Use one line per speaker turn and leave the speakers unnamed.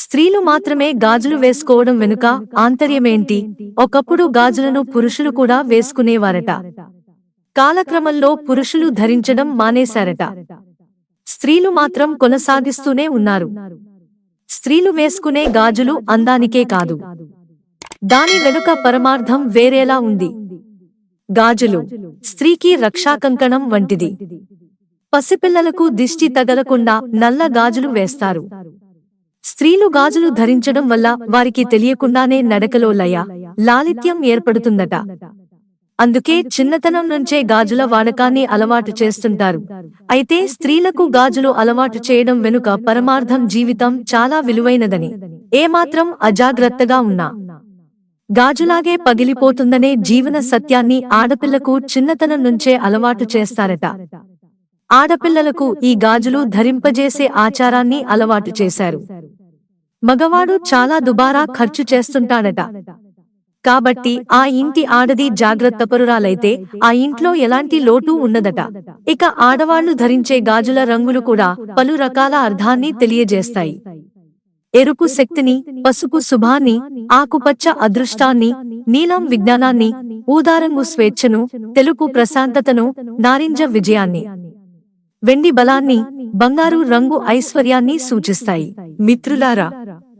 స్త్రీలు మాత్రమే గాజులు వేసుకోవడం వెనుక ఆంతర్యమేంటి? ఒకప్పుడు గాజులను పురుషులు కూడా వేసుకునేవారట. కాలక్రమంలో పురుషులు ధరించడం మానేశారట. స్త్రీలు మాత్రం కొనసాగిస్తూనే ఉన్నారు. స్త్రీలు వేసుకునే గాజులు అందానికే కాదు. దాని వెనుక పరమార్థం వేరేలా ఉంది. గాజులు స్త్రీకి రక్షాకంకణం వంటిది. పసిపిల్లలకు దిష్టి తగలకుండా నల్ల గాజులు వేస్తారు. స్త్రీలు గాజులు ధరించడం వల్ల వారికి తెలియకుండానే నడకలో లయ లాలిత్యం ఏర్పడుతుందట. అందుకే చిన్నతనం నుంచే గాజుల వాడకాన్ని అలవాటు చేస్తుంటారు. అయితే స్త్రీలకు గాజులు అలవాటు చేయడం వెనుక పరమార్థం జీవితం చాలా విలువైనదని ఏమాత్రం అజాగ్రత్తగా ఉన్నా. గాజులాగే పగిలిపోతుందనే జీవన సత్యాన్ని ఆడపిల్లకు చిన్నతనం నుంచే అలవాటు చేస్తారట. ఆడపిల్లలకు ఈ గాజులు ధరింపజేసే ఆచారాన్ని అలవాటు చేశారు. మగవాడు చాలా దుబారా ఖర్చు చేస్తుంటాడట. కాబట్టి ఆ ఇంటి ఆడది జాగ్రత్తపరురాలైతే ఆ ఇంట్లో ఎలాంటి లోటు ఉన్నదట ఇక ఆడవాళ్ళు ధరించే గాజుల రంగులు కూడా పలు రకాల అర్థాన్ని తెలియజేస్తాయి. ఎరుపు శక్తిని పసుపు శుభాన్ని ఆకుపచ్చ అదృష్టాన్ని నీలం విజ్ఞానాన్ని ఊదారంగు స్వేచ్ఛను తెలుపు ప్రశాంతతను నారింజ విజయాన్ని. వెండి బలాన్ని బంగారు రంగు ఐశ్వర్యాన్ని సూచిస్తాయి. మిత్రులారా